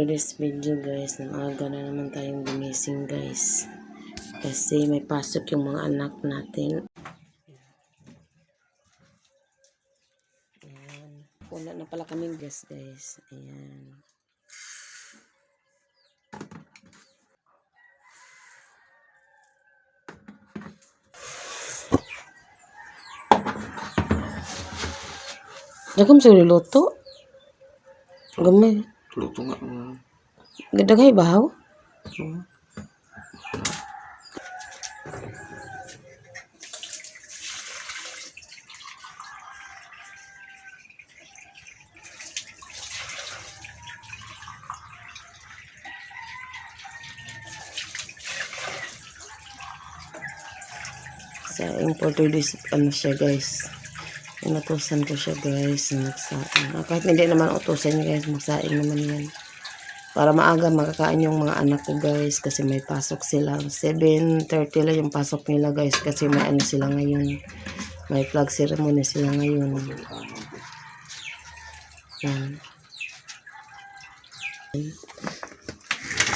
today's video guys, nang aga na naman tayong gumising guys. Kasi may pasok yung mga anak natin. Ayan. Wala na pala kaming gas guys. Ayan. Dagam sa luto. Gamay. Luto nga. mm. Gadagay bahaw. Sa importer this, ano siya guys. Inutusan ko siya guys. Magsaing. Ah, kahit hindi naman utusan niya guys. Magsaing naman yan. Para maaga makakain yung mga anak ko guys. Kasi may pasok sila. 7.30 lang yung pasok nila guys. Kasi may ano sila ngayon. May flag ceremony sila ngayon. Yan.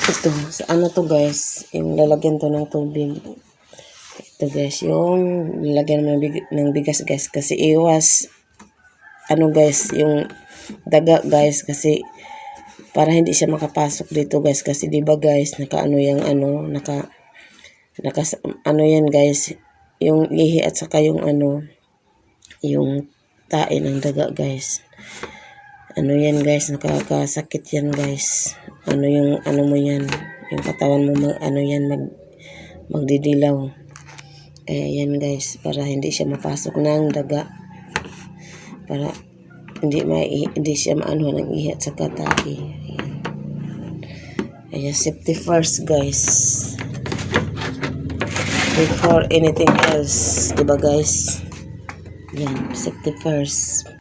Ito. Ano to guys. Yung lalagyan to ng tubig. Ito guys, yung nilagyan ng, big, ng bigas guys kasi iwas ano guys, yung daga guys kasi para hindi siya makapasok dito guys kasi 'di ba guys, naka ano yung ano, naka naka ano yan guys, yung ihi at saka yung ano yung tae ng daga guys. Ano yan guys, nakakasakit yan guys. Ano yung ano mo yan, yung katawan mo mag, ano yan mag magdidilaw. Kaya yan guys, para hindi siya mapasok ng daga. Para hindi mai hindi siya maano ng ihi at saka tahi. Ayan. Ayan, safety first guys. Before anything else. Diba guys? Yan, safety first.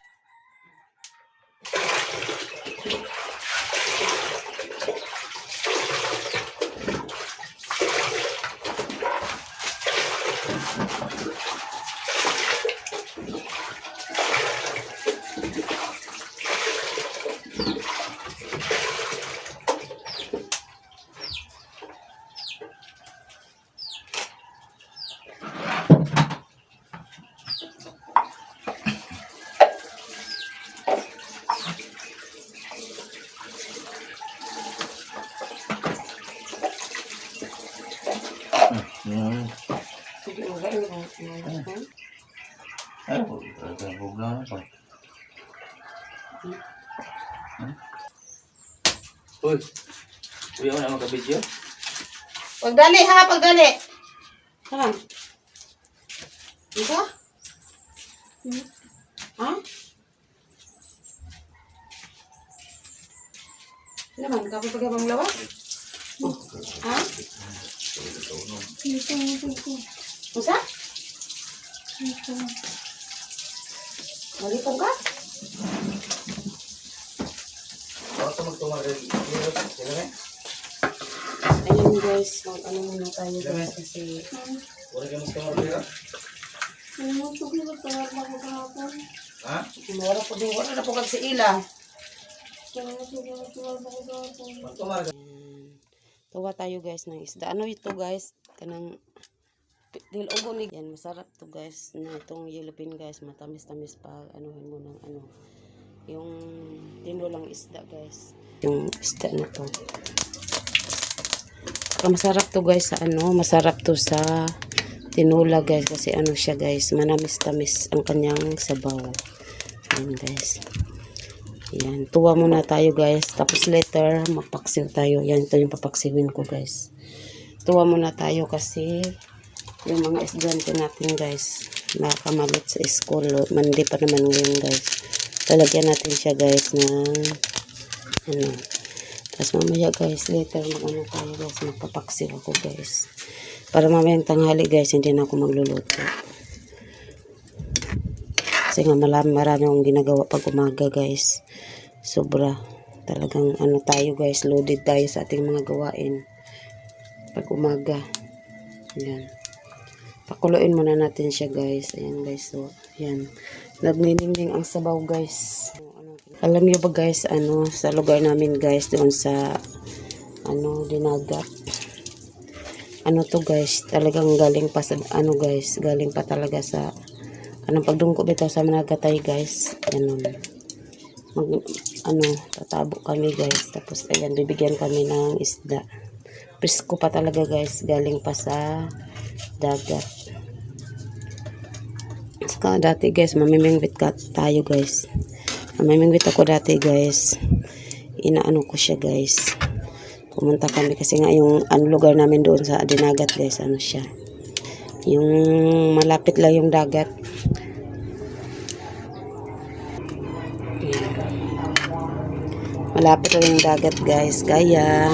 Mm. Sige, magaling mo. Ay, nagabog na. Hmm? Uy, uy na magka-video. Pagdali ha, pagdali. Saan? Ika? Ha? Naman, kapag pagkabang lawa? Ha? Masa? Malipong ka? Ako ito magtumagal. Sila nga? Ayun guys, mag ano muna tayo guys kasi Wala ka magtumagal. Ha? Mura po din, wala na po kag si Ila. Magtumagal. Tuwa tayo guys ng isda. Ano ito guys? Kanang dil ugo ni yan masarap to guys na itong yellow pin guys. Matamis-tamis pa anuhin mo ng ano yung tinulang isda guys. Yung isda na to. Saka masarap to guys sa ano masarap to sa tinula guys kasi ano siya guys manamis-tamis ang kanyang sabaw. Yan guys yan, tuwa muna tayo guys. Tapos later, mapaksiw tayo. Yan, ito yung papaksiwin ko guys. Tuwa muna tayo kasi yung mga estudyante natin guys, nakakamalit sa school. Mandi pa naman ngayon guys. Lalagyan natin siya guys na ano. Tapos mamaya guys, later mag-ano tayo guys, magpapaksiw ako guys. Para mamayang tanghali guys, hindi na ako magluluto. Kasi nga marami, marami akong ginagawa pag umaga guys. Sobra. Talagang ano tayo guys, loaded tayo sa ating mga gawain. Pag umaga. Yan. Pakuluin muna natin siya guys. Ayan guys. So, yan. Nagniningning ang sabaw guys. Alam niyo ba guys, ano, sa lugar namin guys, doon sa, ano, dinagat. Ano to guys, talagang galing pa sa, ano guys, galing pa talaga sa, anong pagdungko bitaw sa managatay guys. Ganun. Mag, ano, tatabo kami guys. Tapos, ayan, bibigyan kami ng isda. Presko pa talaga guys, galing pa sa dagat. Saka dati guys, mamimingwit ka tayo guys. Mamimingwit ako dati guys. Inaano ko siya guys. Pumunta kami kasi nga yung ano, lugar namin doon sa dinagat guys, ano siya. Yung malapit lang yung dagat. Malapit lang yung dagat guys. Gaya.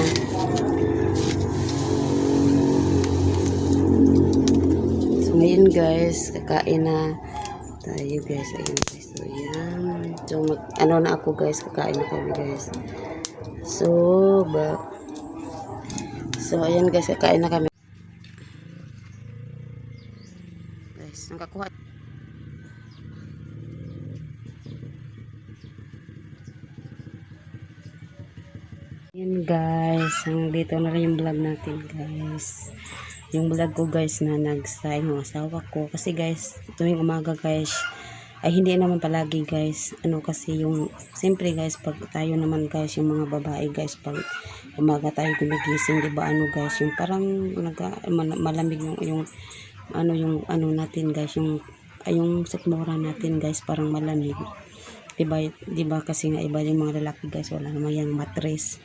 So ngayon guys, kakain na tayo guys. Ayun guys. So yan. So mag, ano na ako guys, kakain na kami guys. So, ba, so ayan guys, kakain na kami. Nakakuha. Yan guys, hanggang dito na lang yung vlog natin guys. Yung vlog ko guys na nagsaing ng asawa ko. Kasi guys, tuwing umaga guys, ay hindi naman palagi guys. Ano kasi yung, siyempre guys, pag tayo naman guys, yung mga babae guys, pag umaga tayo gumigising, di ba ano guys, yung parang naga, mal- malamig yung, yung, ano yung, ano natin guys, yung, ay, yung sikmura natin guys, parang malamig. Diba, diba kasi nga iba yung mga lalaki guys, wala naman yung matres.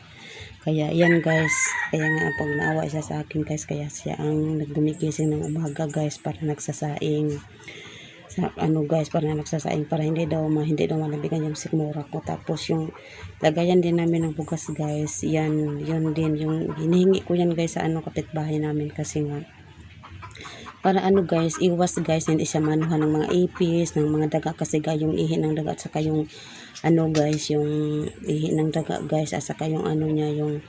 Kaya yan guys, kaya nga pag naawa siya sa akin guys, kaya siya ang naggumigising ng umaga guys para nagsasaing. Sa, ano guys, para nagsasaing para hindi daw ma, hindi daw malabigan yung sikmura ko. Tapos yung lagayan din namin ng bugas guys, yan, yun din yung hinihingi ko yan guys sa ano kapitbahay namin kasi nga para ano guys, iwas guys, hindi siya manuhan ng mga ipis, ng mga daga kasi ga yung ihi ng daga at saka yung ano guys, yung ihi ng daga guys at saka yung ano niya, yung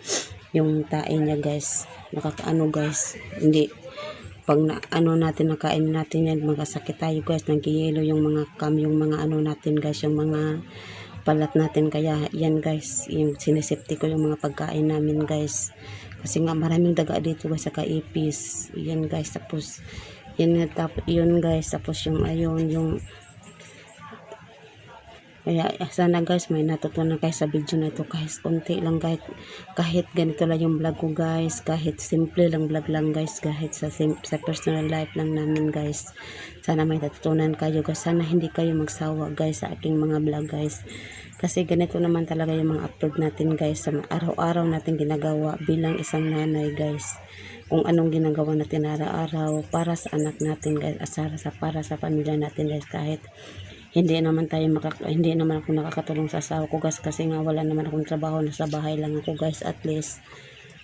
yung tae niya guys. Nakakaano guys, hindi pag na, ano natin nakain natin yan, magkasakit tayo guys, nagkiyelo yung mga kam, yung mga ano natin guys, yung mga palat natin kaya yan guys yung sinisipti ko yung mga pagkain namin guys kasi nga maraming daga dito guys sa kaipis yan guys tapos yan nga tap, yun guys tapos yung ayun yung kaya sana guys may natutunan kayo sa video na ito. Kahit konti lang kahit kahit ganito lang yung vlog ko guys. Kahit simple lang vlog lang guys. Kahit sa, sa personal life lang namin guys. Sana may natutunan kayo guys. Sana hindi kayo magsawa guys sa aking mga vlog guys. Kasi ganito naman talaga yung mga upload natin guys sa araw-araw natin ginagawa bilang isang nanay guys. Kung anong ginagawa natin araw-araw para sa anak natin guys at para sa para sa pamilya natin guys. Kahit hindi naman tayo makak hindi naman ako nakakatulong sa asawa ko guys kasi nga wala naman akong trabaho nasa bahay lang ako guys at least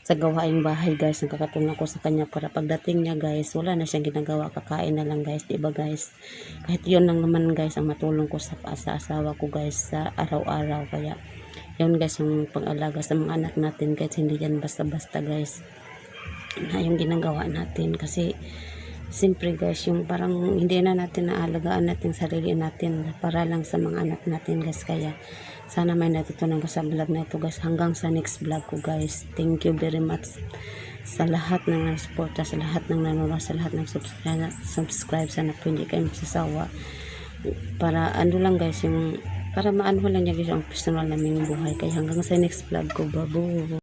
sa gawaing bahay guys nakakatulong ako sa kanya para pagdating niya guys wala na siyang ginagawa kakain na lang guys diba guys? Kahit yun lang naman guys ang matulong ko sa, sa asawa ko guys sa araw-araw kaya yun guys yung pag-alaga sa mga anak natin guys hindi yan basta-basta guys na yung ginagawa natin kasi Siyempre guys, yung parang hindi na natin naalagaan natin sarili natin para lang sa mga anak natin guys. Kaya sana may natutunan ka sa vlog na ito guys. Hanggang sa next vlog ko guys. Thank you very much sa lahat ng nag-suporta, sa lahat ng nanonood, sa lahat ng subscribe, subscribe. Sana po hindi kayo magsasawa. Para ano lang guys, yung para maano lang niya guys ang personal naming buhay. Kaya hanggang sa next vlog ko. Babu!